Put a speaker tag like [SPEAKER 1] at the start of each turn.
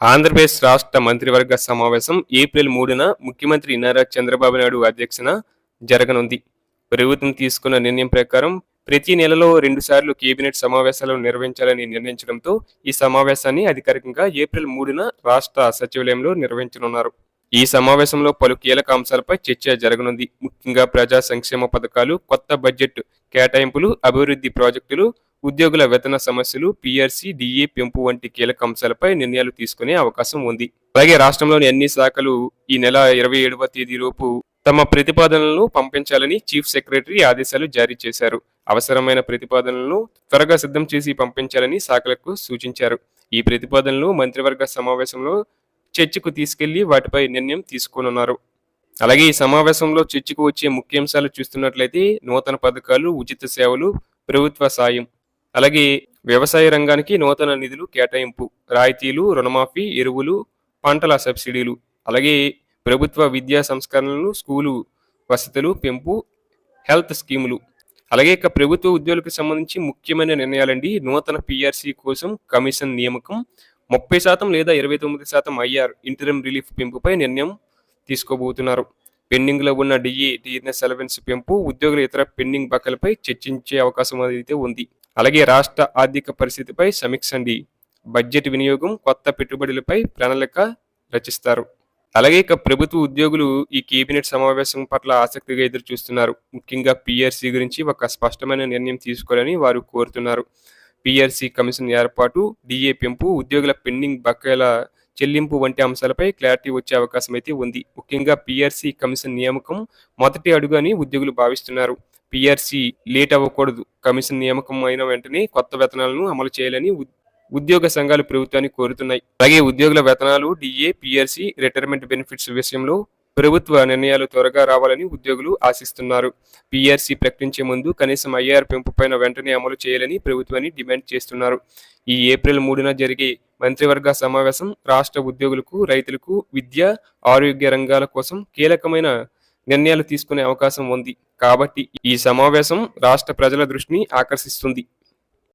[SPEAKER 1] ఆంధ్రప్రదేశ్ రాష్ట్ర మంత్రివర్గ సమావేశం ఏప్రిల్ మూడున ముఖ్యమంత్రి నారా చంద్రబాబు నాయుడు అధ్యక్షన జరగనుంది. ప్రభుత్వం తీసుకున్న నిర్ణయం ప్రకారం ప్రతి నెలలో రెండుసార్లు కేబినెట్ సమావేశాలు నిర్వహించాలని నిర్ణయించడంతో ఈ సమావేశాన్ని అధికారికంగా ఏప్రిల్ మూడున రాష్ట్ర సచివాలయంలో నిర్వహించనున్నారు. ఈ సమావేశంలో పలు కీలక అంశాలపై చర్చ జరగనుంది. ముఖ్యంగా ప్రజా సంక్షేమ పథకాలు కొత్త బడ్జెట్ కేటాయింపులు అభివృద్ధి ప్రాజెక్టులు ఉద్యోగుల వేతన సమస్యలు పీఆర్సీ డిఏ పెంపు వంటి కీలక అంశాలపై నిర్ణయాలు తీసుకునే అవకాశం ఉంది. అలాగే రాష్ట్రంలోని అన్ని శాఖలు ఈ నెల ఇరవై ఏడవ తేదీలోపు తమ ప్రతిపాదనలను పంపించాలని చీఫ్ సెక్రటరీ ఆదేశాలు జారీ చేశారు. అవసరమైన ప్రతిపాదనలను త్వరగా సిద్ధం చేసి పంపించాలని శాఖలకు సూచించారు. ఈ ప్రతిపాదనలు మంత్రివర్గ సమావేశంలో చర్చకు తీసుకెళ్ళి వాటిపై నిర్ణయం తీసుకోనున్నారు. అలాగే ఈ సమావేశంలో చర్చకు వచ్చే ముఖ్యాంశాలు చూస్తున్నట్లయితే నూతన పథకాలు ఉచిత సేవలు ప్రభుత్వ సాయం అలాగే వ్యవసాయ రంగానికి నూతన నిధులు కేటాయింపు రాయితీలు రుణమాఫీ ఎరువులు పంటల సబ్సిడీలు అలాగే ప్రభుత్వ విద్యా సంస్కరణలు స్కూలు వసతులు పెంపు హెల్త్ స్కీములు. అలాగే ఇక ప్రభుత్వ ఉద్యోగులకు సంబంధించి ముఖ్యమైన నిర్ణయాలండి నూతన పిఆర్సీ కోసం కమిషన్ నియామకం. ముప్పై శాతం లేదా ఇరవై తొమ్మిది శాతం ఐఆర్ ఇంటరం రిలీఫ్ పెంపుపై నిర్ణయం తీసుకోబోతున్నారు. పెండింగ్లో ఉన్న డిఏ టీఎన్ఎస్ అలవెన్స్ పెంపు ఉద్యోగుల ఇతర పెండింగ్ బకాయిలపై చర్చించే అవకాశం అయితే ఉంది. అలాగే రాష్ట్ర ఆర్థిక పరిస్థితిపై సమీక్ష అండి బడ్జెట్ వినియోగం కొత్త పెట్టుబడులపై ప్రణాళిక రచిస్తారు. అలాగే ఇక ప్రభుత్వ ఉద్యోగులు ఈ కేబినెట్ సమావేశం పట్ల ఆసక్తిగా ఎదురు చూస్తున్నారు ముఖ్యంగా పిఆర్సీ గురించి ఒక స్పష్టమైన నిర్ణయం తీసుకోవాలని వారు కోరుతున్నారు. పిఆర్సీ కమిషన్ ఏర్పాటు డిఏ పెంపు ఉద్యోగుల పెండింగ్ బకాయిల చెల్లింపు వంటి అంశాలపై క్లారిటీ వచ్చే అవకాశం అయితే ఉంది. ముఖ్యంగా పిఆర్సీ కమిషన్ నియామకం మొదటి అడుగు అని ఉద్యోగులు భావిస్తున్నారు. పిఆర్సీ లేట్ అవ్వకూడదు. కమిషన్ నియామకం అయిన వెంటనే కొత్త వేతనాలను అమలు చేయాలని ఉద్యోగ సంఘాలు ప్రభుత్వాన్ని కోరుతున్నాయి. అలాగే ఉద్యోగుల వేతనాలు డిఏ పిఆర్సీ రిటైర్మెంట్ బెనిఫిట్స్ విషయంలో ప్రభుత్వ నిర్ణయాలు త్వరగా రావాలని ఉద్యోగులు ఆశిస్తున్నారు. పిఆర్సీ ప్రకటించే ముందు కనీసం ఐఆర్ పెంపుపైన వెంటనే అమలు చేయాలని ప్రభుత్వాన్ని డిమాండ్ చేస్తున్నారు. ఈ ఏప్రిల్ మూడున జరిగే మంత్రివర్గ సమావేశం రాష్ట్ర ఉద్యోగులకు రైతులకు విద్య ఆరోగ్య రంగాల కోసం కీలకమైన నిర్ణయాలు తీసుకునే అవకాశం ఉంది. కాబట్టి ఈ సమావేశం రాష్ట్ర ప్రజల దృష్టిని ఆకర్షిస్తుంది.